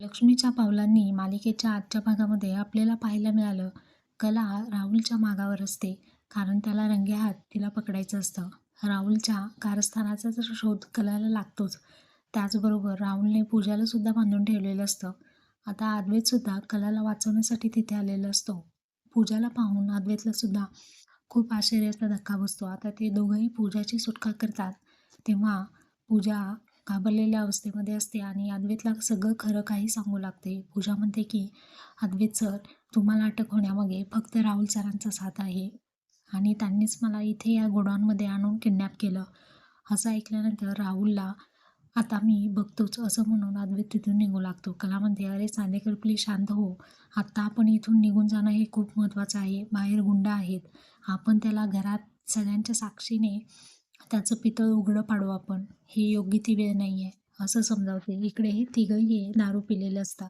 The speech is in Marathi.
लक्ष्मीच्या पावलांनी मालिकेच्या आजच्या भागामध्ये आपल्याला पाहायला मिळालं. कला राहुलच्या मागावर असते कारण त्याला रंगेहात तिला पकडायचं असतं. राहुलच्या कारस्थानाचा तर शोध कलाला लागतोच त्याचबरोबर राहुलने पूजाला सुद्धा बांधून ठेवलेलं असतं. आता अद्वैतसुद्धा कलाला वाचवण्यासाठी तिथे आलेला असतो. पूजाला पाहून अद्वैतला सुद्धा खूप आश्चर्याचा धक्का बसतो. आता ते दोघंही पूजाची सुटका करतात. तेव्हा पूजा घाबरलेल्या अवस्थेमध्ये असते आणि अद्वैतला सगळं खरं काही सांगू लागते. पूजा म्हणते की अद्वैत सर तुम्हाला अटक होण्यामागे फक्त राहुल सरांचा साथ आहे. आणि त्यांनीच मला इथे या गोडाऊनमध्ये आणून किडनॅप केलं. असं ऐकल्यानंतर राहुलला आता मी बघतोच असं म्हणून अद्वैत तिथून निघू लागतो. कला म्हणते अरे चांदेकर प्लीज शांत हो. आत्ता आपण इथून निघून जाणं हे खूप महत्त्वाचं आहे. बाहेर गुंड आहेत. आपण त्याला घरात सगळ्यांच्या साक्षीने त्याचं पितळ उघडं पाडू आपण. ही योग्य ती वेळ नाही आहे असं समजावते. इकडेही तिघंही दारू पिलेले असतात.